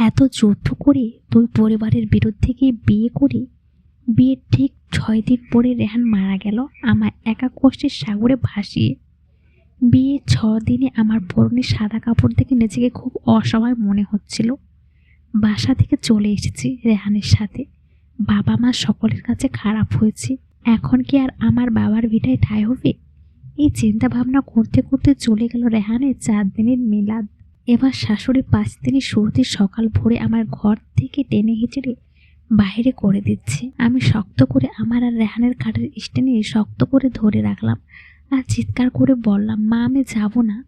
এত যুদ্ধ করে দুই পরিবারের বিরুদ্ধে গিয়ে বিয়ে করে? বিয়ের ঠিক ছয় দিন পরে রেহান মারা গেল, আমার একা কষ্টের সাগরে ভাসিয়ে। বিয়ে ছ দিনে আমার পরনে সাদা কাপড় দেখে নিজেকে খুব অসহায় মনে হচ্ছিল। বাসা থেকে চলে এসেছি রেহানের সাথে। বাবা মা সকলের কাছে খারাপ হয়েছে। এখন কি আর আমার বাবার ভিটায় ঠাই হবে? এই চিন্তা ভাবনা করতে করতে চলে গেল রেহানের চার দিনের মিলাদ। এবার শাশুড়ি পাঁচ দিনই শুরুতে সকাল ভোরে আমার ঘর থেকে টেনে হিচড়ে বাইরে করে দিচ্ছে। আমি শক্ত করে আমার আর রেহানের কাঠের স্টেনে শক্ত করে ধরে রাখলাম আর চিৎকার করে বললাম, মা, আমি যাব না।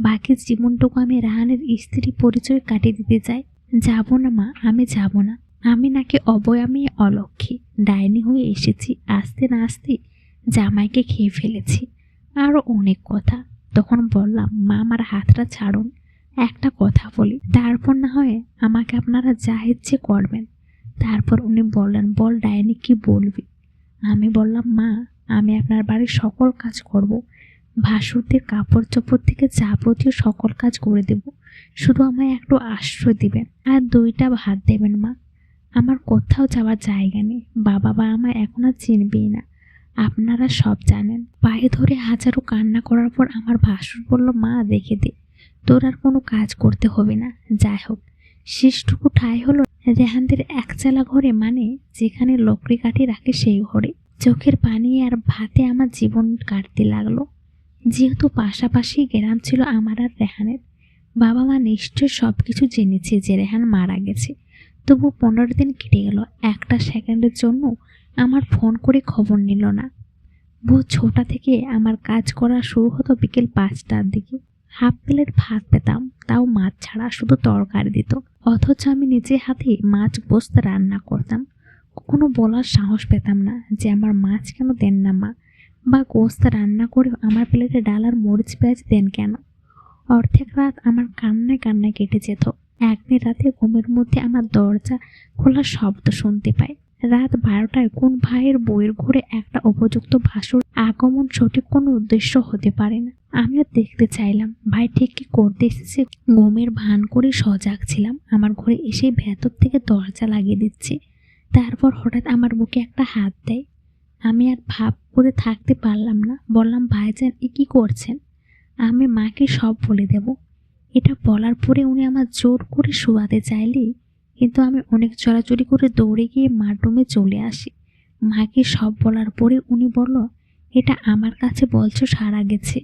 বাকি জীবনটুকু আমি রেহানের স্ত্রী পরিচয় কাটিয়ে দিতে চাই। যাব না, মা, আমি যাব না। আমি নাকি অবয়ামী অলক্ষী। ডাইনি হয়ে এসেছি, আসতে না আসতে জামাইকে খেয়ে ফেলেছি। আরও অনেক কথা। তখন বললাম, মা, আমার হাতটা ছাড়ুন। একটা কথা বলি। তারপর না হয় আমাকে আপনারা যা ইচ্ছে করবেন। তারপর উনি বললেন, বল ডাইনি, কি বলবি? আমি বললাম, মা, আমি আপনার বাড়ির সকল কাজ করব। ভাসুরদের কাপড় চোপড় থেকে যাবতীয় সকল কাজ করে দেব। শুধু আমায় একটু আশ্রয় দিবেন আর দুইটা ভাত দেবেন, মা। আমার কোথাও যাওয়ার জায়গা নেই। বাবা বা আমায় এখন আর চিনবেই না। আপনারা সব জানেন। পায়ে ধরে হাজারো কান্না করার পর আমার ভাসুর বলল, মা, দেখে দে। তোর আর কোনো কাজ করতে হবে না। যাই হোক, শেষটুকু ঠাই হলো রেহানদের একচালা ঘরে মানে যেখানে লকড়ি কাঠি রাখে সেই ঘরে। চোখের পানি আর ভাতে আমার জীবন কাটতে লাগল। যেহেতু পাশাপাশি গ্রাম ছিল আমার আর রেহানের, বাবা মা নিশ্চয় সব কিছু জেনেছে যে রেহান মারা গেছে। তবু পনেরো দিন কেটে গেল, একটা সেকেন্ডের জন্য আমার ফোন করে খবর নিল না। ভোর ছটা থেকে আমার কাজ করা শুরু হতো বিকেল পাঁচটার দিকে। হাফ প্লেট ভাত পেতাম, তাও মাছ ছাড়া শুধু তরকারি দিত। অথচ আমি নিজে হাতে মাছ গোস্ত রান্না করতাম। কখনো বলার সাহস পেতাম না যে আমার মাছ কেন দেন না মা, বা গোস্ত রান্না করে আমার প্লেটে ডাল আর মরিচ পেঁয়াজ দেন কেন? অর্ধেক রাত আমার কান্নায় কান্নায় কেটে যেত। একদিন রাতে ঘুমের মধ্যে আমার দরজা খোলা শব্দ শুনতে পাই। রাত বারোটায় কোন ভাইয়ের বইয়ের ঘরে একটা উপযুক্ত ভাসুর আগমন সঠিক কোনো উদ্দেশ্য হতে পারে না। আমিও দেখতে চাইলাম, ভাই, ঠিক কি করতে এসেছে? ঘুমের ভান করে সজাগ ছিলাম। আমার ঘরে এসে ভেতর থেকে দরজা লাগিয়ে দিচ্ছে। তারপর হঠাৎ আমার বুকে একটা হাত দেয়। আমি আর ভাব করে থাকতে পারলাম না। বললাম ভাইজান এ কী করছেন? আমি মাকে সব বলে দেব। এটা বলার পরে উনি আমার জোর করে শোয়াতে চাইলেই কিন্তু আমি অনেক চড়াচড়ি করে দৌড়ে গিয়ে মাডরুমে চলে আসি। মাকে সব বলার পরে উনি বলল এটা আমার কাছে বলছো সারা গেছে।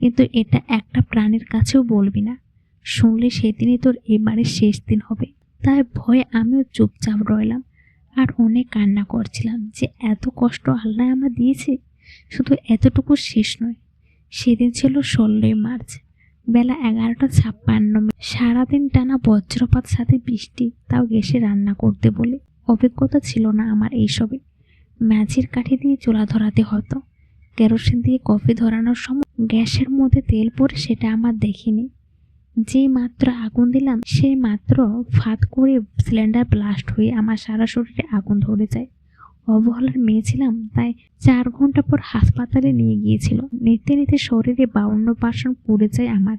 কিন্তু এটা একটা প্রাণীর কাছেও বলবি না। শুনলে সেদিনই তোর এবারে শেষ দিন হবে। তাই ভয়ে আমিও চুপচাপ রইলাম আর অনেক কান্না করছিলাম যে এত কষ্ট আল্লাহ আমার দিয়েছে। শুধু এতটুকু শেষ নয়, সেদিন ছিল ষোলোই মার্চ, বেলা এগারোটা ছাপ্পান্ন সারাদিন টানা বজ্রপাত, সাথে বৃষ্টি, তাও গ্যাসে রান্না করতে বলে। অভিজ্ঞতা ছিল না আমার এইসবে। ম্যাজির কাঠি দিয়ে চুলা ধরাতে হতো। কেরোসিন দিয়ে কফি ধরানোর সময় গ্যাসের মধ্যে তেল পড়ে সেটা আমার দেখিনি। যে মাত্র আগুন দিলাম, সে মাত্র ফাঁদ করে সিলিন্ডার ব্লাস্ট হয়ে আমার সারা শরীরে আগুন ধরে যায়। অবহেলার মেয়ে ছিলাম, তাই চার ঘণ্টা পর হাসপাতালে নিয়ে গিয়েছিল। নিতে নিতে শরীরে বাউন্ন পার্সেন্ট পুড়ে যায় আমার।